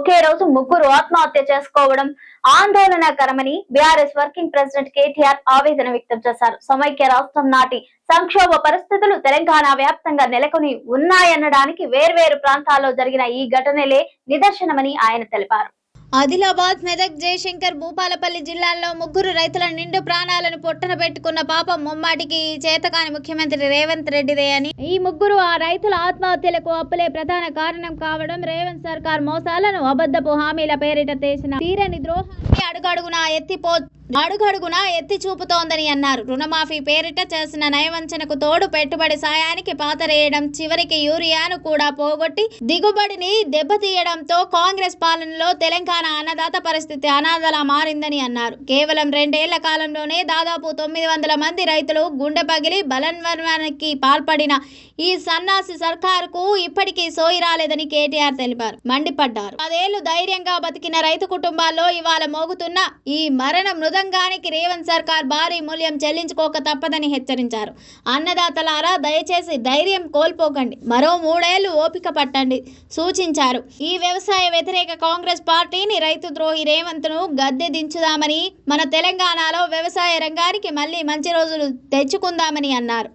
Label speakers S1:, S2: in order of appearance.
S1: ఒకే రోజు ముగ్గురు ఆత్మహత్య చేసుకోవడం ఆందోళనకరమని బీఆర్ఎస్ వర్కింగ్ ప్రెసిడెంట్ కేటీఆర్ ఆవేదన వ్యక్తం చేశారు. సమైక్య రాష్ట్రం నాటి సంక్షోభ పరిస్థితులు తెలంగాణ వ్యాప్తంగా నెలకొని ఉన్నాయనడానికి వేర్వేరు ప్రాంతాల్లో జరిగిన ఈ ఘటనలే నిదర్శనమని ఆయన తెలిపారు.
S2: ఆదిలాబాద్ మెదక్ జయశంకర్ భూపాలపల్లి జిల్లాల్లో ముగ్గురు రైతుల నిండు ప్రాణాలను పొట్టన పెట్టుకున్న పాపం ముమ్మాటికి ఈ చేతకాని ముఖ్యమంత్రి రేవంత్ రెడ్డిదే అని. ఈ ముగ్గురు ఆ రైతుల ఆత్మహత్యలకు అప్పులే ప్రధాన కారణం కావడం రేవంత్ సర్కార్ మోసాలను అబద్ధపు హామీల పేరిట చేసిన తీరని ద్రోహాన్ని అడుగడుగునా ఎత్తిపో అడుగడుగునా ఎత్తి చూపుతోందని అన్నారు. రుణమాఫీ పేరిట చేసిన నయవంచనకు తోడు పెట్టుబడి సాయానికి పాతరేయడం చివరికి యూరియాను కూడా పోగొట్టి దిగుబడిని దెబ్బతీయడంతో కాంగ్రెస్ పాలనలో తెలంగాణ అన్నదాత పరిస్థితి అనాథలా మారిందని అన్నారు. కేవలం రెండేళ్ళ కాలంలోనే దాదాపు తొమ్మిది వందల మంది రైతులు గుండె పగిలి బలన్వర్మానికి పాల్పడిన ఈ సన్నాసి సర్కారుకు ఇప్పటికీ సోయి రాలేదని కేటీఆర్ తెలిపారు. మండిపడ్డారు. పదేళ్ళు ధైర్యంగా బతికిన రైతు కుటుంబాల్లో ఇవాళ మోగుతున్న ఈ మరణ మృదంగానికి రేవంత్ సర్కార్ భారీ మూల్యం చెల్లించుకోక తప్పదని హెచ్చరించారు. అన్నదాతలారా దయచేసి ధైర్యం కోల్పోకండి. మరో మూడేళ్ళు ఓపిక పట్టండి సూచించారు. ఈ వ్యవసాయ వ్యతిరేక కాంగ్రెస్ పార్టీని రైతు ద్రోహి రేవంత్ను గద్దె దించుదామని మన తెలంగాణలో వ్యవసాయ రంగానికి మళ్ళీ మంచి రోజులు తెచ్చుకుందామని అన్నారు.